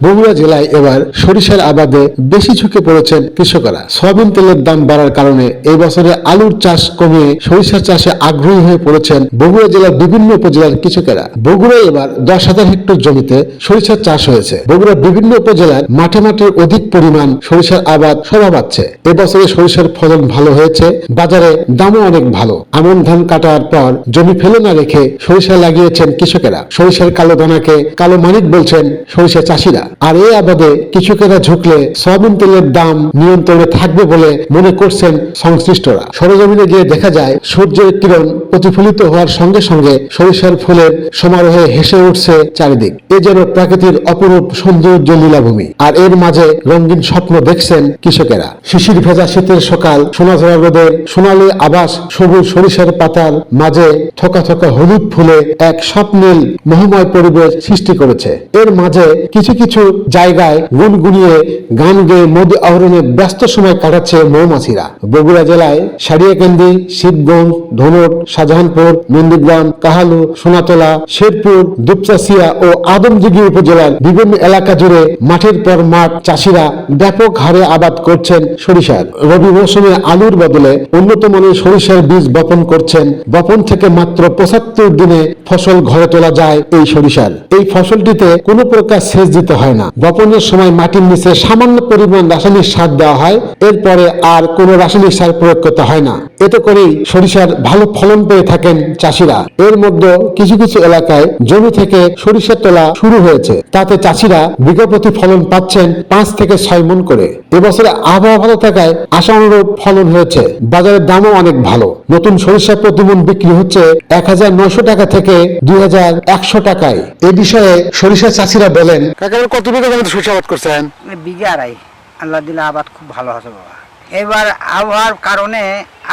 বগুড়া জেলায় এবার সরিষার আবাদে বেশি ঝুঁকে পড়েছেন কৃষকেরা। সয়াবিন তেলের দাম বাড়ার কারণে এই বছরে আলুর চাষ কমিয়ে সরিষা চাষে আগ্রহী হয়ে পড়েছেন বগুড়া জেলার বিভিন্ন উপজেলার কৃষকেরা। বগুড়ায় এবার দশ হাজার হেক্টর জমিতে সরিষার চাষ হয়েছে। বগুড়ার বিভিন্ন উপজেলার মাঠে মাঠে অধিক পরিমাণ সরিষার আবাদ শোভা পাচ্ছে। এবছরে সরিষার ফলন ভালো হয়েছে, বাজারে দামও অনেক ভালো। আমন ধান কাটার পর জমি ফেলে না রেখে সরিষা লাগিয়েছেন কৃষকেরা। সরিষার কালো দানাকে কালো মানিক বলছেন সরিষা চাষিরা। আর এই আবাদে কৃষকেরা ঝুঁকলে সয়াবিন তেলের দাম নিয়ন্ত্রণে থাকবে বলে মনে করছেন সংশ্লিষ্টরা। সরজমিনে গিয়ে দেখা যায়, সূর্যের কিরণ প্রতিফলিত হওয়ার সঙ্গে সঙ্গে সরিষার ফুলের সমারোহে হেসে উঠছে চারিদিক। এ যেন প্রাকৃতির অপরূপ সৌন্দর্য লীলাভূমি। আর এর মাঝে রঙিন স্বপ্ন দেখছেন কৃষকেরা। শিশির ভেজা শীতের সকাল, সোনাঝরা রোদের সোনালি আবাস, সবুজ সরিষার পাতার মাঝে থোকা থোকা হলুদ ফুলে এক স্বপ্নীল মহময় পরিবেশ সৃষ্টি করেছে। এর মাঝে কিছু কিছু জায়গায় গুনগুনিয়ে গান গেয়ে মধু আহরণে ব্যস্ত সময় কাটাচ্ছে মৌমাছিরা। বগুড়া জেলায় সারিয়াকান্দি, শিবগঞ্জ, ধনুট, শাহজাহানপুর, নন্দীগ্রাম, কাহালু, সোনাতলা, শেরপুর, দুপচাসিয়া ও আদমদিঘি উপজেলার বিভিন্ন এলাকা জুড়ে মাঠের পর মাঠ চাষিরা ব্যাপক হারে আবাদ করছেন সরিষার। রবি মৌসুমে আলুর বদলে উন্নত মানের সরিষার বীজ বপন করছেন। বপন থেকে মাত্র পঁচাত্তর দিনে ফসল ঘরে তোলা যায় এই সরিষার। এই ফসলটিতে কোনো প্রকার সেচ দিতে হয় না। বপনের সময় মাটির নিচে সামান্য পরিমাণ রাসায়নিক সার দেওয়া হয়, এরপরে আর কোনো রাসায়নিক সার প্রয়োগ করতে হয় না। এতে করেই সরিষার ভালো ফলন পেয়ে থাকেন চাষিরা। এর মধ্যে কিছু কিছু এলাকায় জমি থেকে সরিষা তোলা শুরু হয়েছে। তাতে চাষিরা বিঘা প্রতি ফলন পাচ্ছেন পাঁচ থেকে ছয় মন করে। এবছরে আবহাওয়া ভালো থাকায় আশা অনুরূপ ফলন হয়েছে। বাজারের দামও অনেক ভালো। নতুন সরিষা প্রতি মন বিক্রি হচ্ছে এক হাজার নয়শো টাকা থেকে দুই হাজার একশো টাকায়। এ বিষয়ে সরিষা চাষিরা বলেন, কাকা কত বিঘা জমিতে সরষে আবাদ করছেন বিঘা আড়াই আল্লাহ দিলে আবাদ খুব ভালো হবে বাবা। এবার আবহাওয়ার কারণে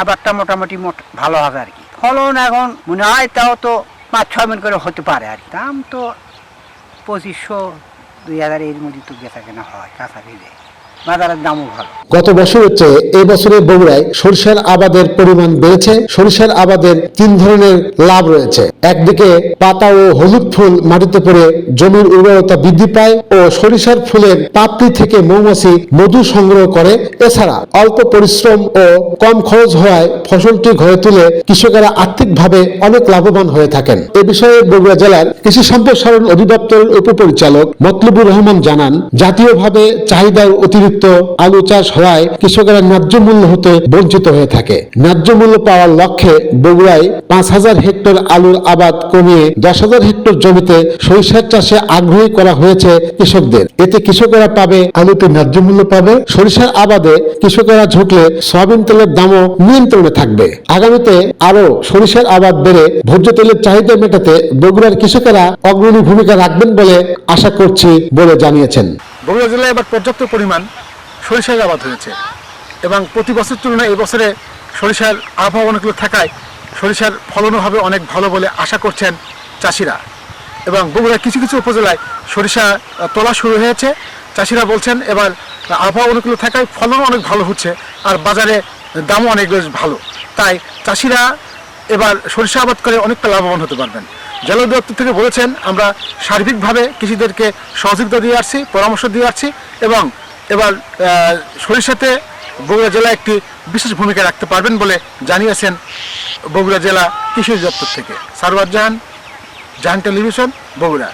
আবাদটা মোটামুটি মোট ভালো হবে আর কি। ফলন এখন মনে হয় তাও তো পাঁচ, ছয় মিনিট করে হতে পারে আর দাম তো পঁচিশশো, দুই হাজার এর মধ্যে তো বেচা কেনা হয় কাঁচা ভিজে গত বছর হচ্ছে এই বছরে বগুড়ায় সরিষার আবাদের পরিমাণ বেড়েছে। সরিষার আবাদের তিন ধরনের লাভ রয়েছে। একদিকে পাতা ও হলুদ ফুল মাটিতে পড়ে জমির উর্বরতা বৃদ্ধি পায় ও সরিষার ফুলের পাপড়ি থেকে মৌমাছি মধু সংগ্রহ করে। এছাড়া অল্প পরিশ্রম ও কম খরচ হওয়ায় ফসলটি ঘরে তুলে কৃষকেরা আর্থিকভাবে অনেক লাভবান হয়ে থাকেন। এ বিষয়ে বগুড়া জেলার কৃষি সম্প্রসারণ অধিদপ্তরের উপপরিচালক মতলুবুর রহমান জানান, জাতীয়ভাবে চাহিদার অতিরিক্ত আলু চাষ হওয়ায় কৃষকেরা ন্যায্য মূল্য হতে বঞ্চিত হয়ে থাকে। ন্যায্য মূল্য পাওয়ার লক্ষ্যে বগুড়ায় পাঁচ হাজার হেক্টর আলুর আবাদ কমিয়ে দশ হাজার হেক্টর জমিতে সরিষার চাষে আগ্রহী করা হয়েছে কৃষকদের। এতে কৃষকেরা পাবে আলুতে ন্যায্য মূল্য পাবে, সরিষার আবাদে কৃষকেরা ঝুঁকলে সয়াবিন তেলের দামও নিয়ন্ত্রণে থাকবে। আগামীতে আরও সরিষার আবাদ বেড়ে ভোজ্য তেলের চাহিদা মেটাতে বগুড়ার কৃষকেরা অগ্রণী ভূমিকা রাখবেন বলে আশা করছি বলে জানিয়েছেন। বগুড়া জেলায় এবার পর্যাপ্ত পরিমাণ সরিষার আবাদ হয়েছে। এবং প্রতি বছর তুলনায় এবছরে সরিষার আবহাওয়া অনুকূল থাকায় সরিষার ফলনও হবে অনেক ভালো বলে আশা করছেন চাষিরা। এবং বগুড়ার কিছু কিছু উপজেলায় সরিষা তোলা শুরু হয়েছে। চাষিরা বলছেন এবার আবহাওয়া অনুকূল থাকায় ফলনও অনেক ভালো হচ্ছে আর বাজারে দামও অনেক বেশ ভালো। তাই চাষিরা এবার সরিষা আবাদ করে অনেকটা লাভবান হতে পারবেন। জল দপ্তর থেকে বলেছেন, আমরা সার্বিকভাবে কৃষিদেরকে সহযোগিতা দিয়ে আসছি, পরামর্শ দিয়ে আসছি এবং এবার সরিষাতে বগুড়া জেলা একটি বিশেষ ভূমিকা রাখতে পারবেন বলে জানিয়েছেন বগুড়া জেলা কৃষি দপ্তর থেকে। সারওয়ার জাহান জাহান টেলিভিশন, বগুড়া।